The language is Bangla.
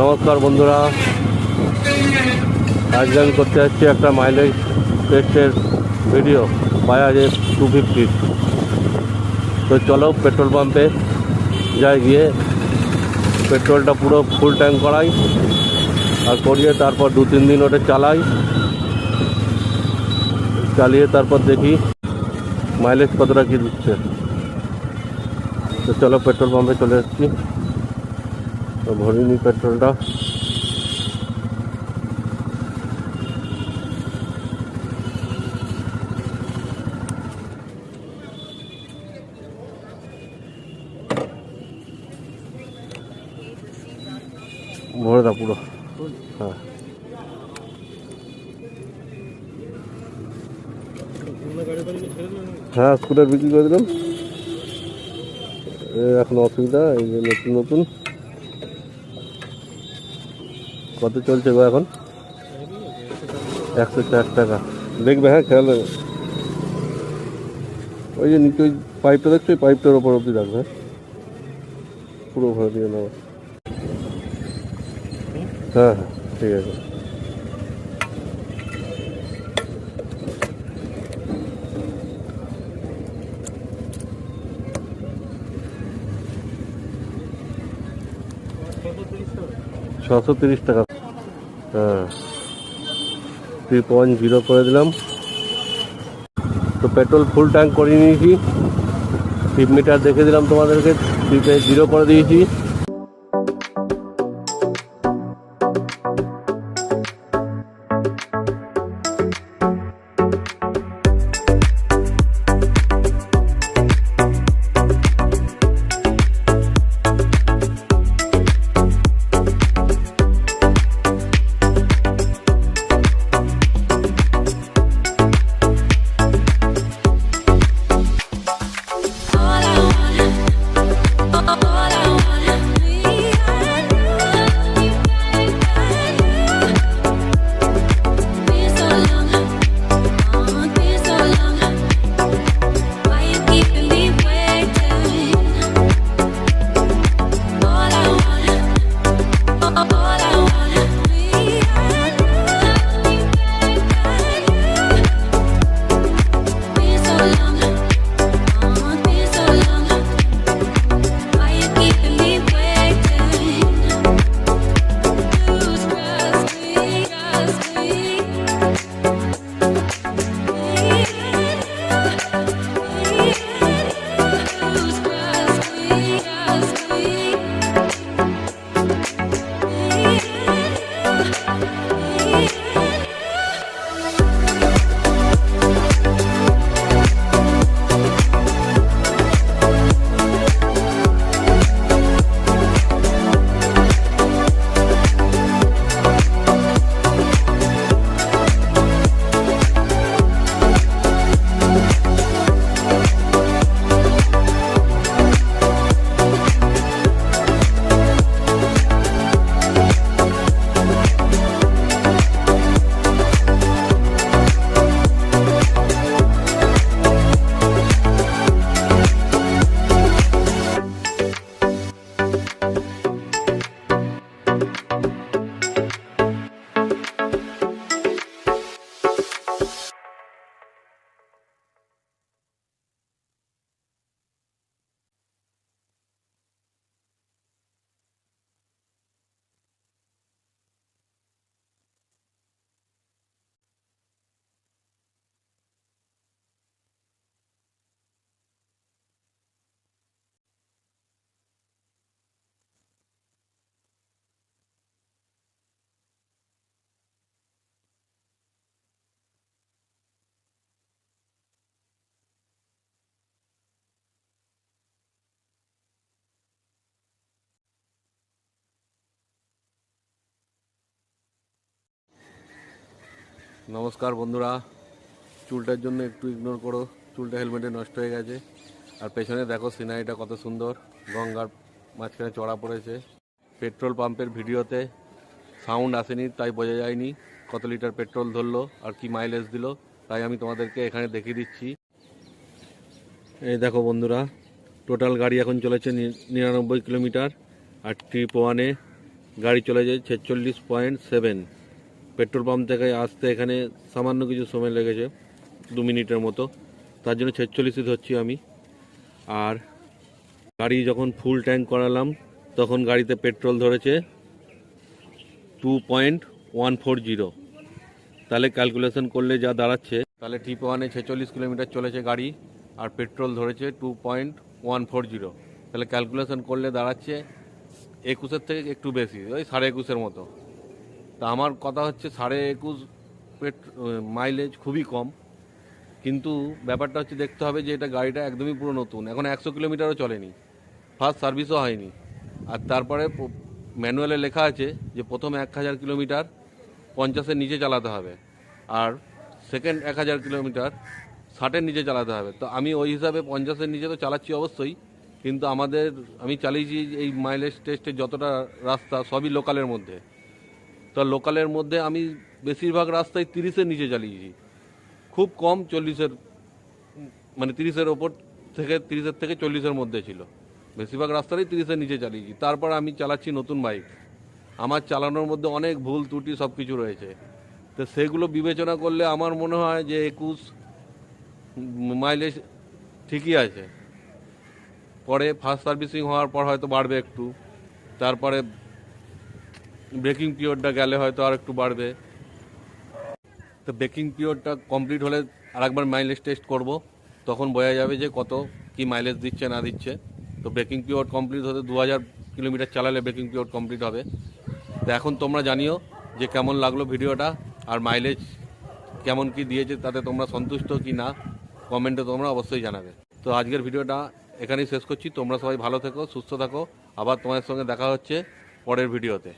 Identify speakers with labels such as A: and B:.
A: নমস্কার বন্ধুরা। আজকে আমি করতে যাচ্ছি একটা মাইলেজ টেস্টের ভিডিও বাজাজের টু ফিফটি তো চলো পেট্রোল পাম্পে যাই গিয়ে পেট্রোলটা পুরো ফুল ট্যাঙ্ক করাই, আর করিয়ে তারপর দু তিন দিন ওটা চালাই। চালিয়ে তারপর দেখি মাইলেজ কতটা কী দিচ্ছে। তো চলো পেট্রোল পাম্পে চলে এসেছি। তো ভরিনি পেট্রোলটা। ভরে দাও পুরো। হ্যাঁ। হ্যাঁ স্কুটার বিক্রি করে দিলাম। এখন অসুবিধা, এই যে নতুন নতুন। কত চলছে গো এখন? একশো চার টাকা। দেখবে হ্যাঁ খেয়াল। ওই যে নিচে ওই পাইপটা দেখছ? ওই পাইপটার ওপর অব্দি রাখবে হ্যাঁ? পুরো ভরে দিয়ে নেব হ্যাঁ হ্যাঁ ঠিক আছে। ছশো তিরিশ টাকা। হ্যাঁ। থ্রি পয়েন্ট জিরো করে দিলাম। তো পেট্রোল ফুল ট্যাঙ্ক করে নিয়েছি। স্পিড মিটার দেখে দিলাম তোমাদেরকে। থ্রি জিরো করে দিয়েছি। নমস্কার বন্ধুরা। চুলটার জন্য একটু ইগনোর করো। চুলটা হেলমেটে নষ্ট হয়ে গেছে। আর পেছনে দেখো সিনারিটা কত সুন্দর। গঙ্গার মাঝখানে চড়া পড়েছে। পেট্রোল পাম্পের ভিডিওতে সাউন্ড আসেনি, তাই বোঝা যায়নি কত লিটার পেট্রোল ধরলো আর কি মাইলেজ দিল। তাই আমি তোমাদেরকে এখানে দেখিয়ে দিচ্ছি। এই দেখো বন্ধুরা টোটাল গাড়ি এখন চলেছে নিরানব্বই কিলোমিটার। আর ট্রিপ ওয়ানে গাড়ি চলে যায় ছেচল্লিশ পয়েন্ট সেভেন পেট্রোল পাম্প থেকে আসতে এখানে সামান্য কিছু সময় লেগেছে, দু মিনিটের মতো। তার জন্য ছেচল্লিশে ধরছি আমি। আর গাড়ি যখন ফুল ট্যাঙ্ক করালাম, তখন গাড়িতে পেট্রোল ধরেছে two point one four zero তাহলে ক্যালকুলেশন করলে যা দাঁড়াচ্ছে, তাহলে টিপ ওয়ানে ছেচল্লিশ কিলোমিটার চলেছে গাড়ি, আর পেট্রোল ধরেছে two point one four zero তাহলে ক্যালকুলেশন করলে দাঁড়াচ্ছে একুশের থেকে একটু বেশি, ওই সাড়ে একুশের মতো। তা আমার কথা হচ্ছে সাড়ে একুশ মাইলেজ খুবই কম। কিন্তু ব্যাপারটা হচ্ছে দেখতে হবে যে এটা গাড়িটা একদমই পুরো নতুন। এখন একশো কিলোমিটারও চলেনি। ফার্স্ট সার্ভিসও হয়নি। আর তারপরে ম্যানুয়ালে লেখা আছে যে প্রথম এক হাজার কিলোমিটার পঞ্চাশের নিচে চালাতে হবে। আর সেকেন্ড এক হাজার কিলোমিটার ষাটের নিচে চালাতে হবে। তো আমি ওই হিসাবে পঞ্চাশের নিচে তো চালাচ্ছি অবশ্যই। কিন্তু আমাদের, আমি চালিয়েছি এই মাইলেজ টেস্টের যতটা রাস্তা সবই লোকালের মধ্যে। তো লোকালের মধ্যে আমি বেশিরভাগ রাস্তায় তিরিশের নিচে চালিয়েছি। খুব কম চল্লিশের মানে তিরিশের ওপর থেকে, তিরিশের থেকে চল্লিশের মধ্যে ছিল। বেশিরভাগ রাস্তারই তিরিশের নিচে চালিয়েছি। তারপর আমি চালাচ্ছি নতুন বাইক। আমার চালানোর মধ্যে অনেক ভুল, ত্রুটি সব কিছু রয়েছে। তো সেগুলো বিবেচনা করলে আমার মনে হয় যে একুশ মাইলেজ ঠিকই আছে। পরে ফার্স্ট সার্ভিসিং হওয়ার পর হয়তো বাড়বে একটু। তারপরে ব্রেকিং পিরিয়ডটা গেলে হয়তো আর একটু বাড়বে। তো ব্রেকিং পিরিয়ডটা কমপ্লিট হলে আরেকবার মাইলেজ টেস্ট করব। তখন বোঝা যাবে যে কত কি মাইলেজ দিচ্ছে, না দিচ্ছে। তো ব্রেকিং পিরিয়ড কমপ্লিট হতে দু হাজার কিলোমিটার চালালে ব্রেকিং পিরিয়ড কমপ্লিট হবে। তো এখন তোমরা জানিও যে কেমন লাগল ভিডিওটা আর মাইলেজ কেমন কি দিয়েছে, তাতে তোমরা সন্তুষ্ট কি না, কমেন্টে তোমরা অবশ্যই জানাবে। তো আজকের ভিডিওটা এখানেই শেষ করছি। তোমরা সবাই ভালো থেকো, সুস্থ থাকো। আবার তোমাদের সঙ্গে দেখা হচ্ছে পরের ভিডিওতে।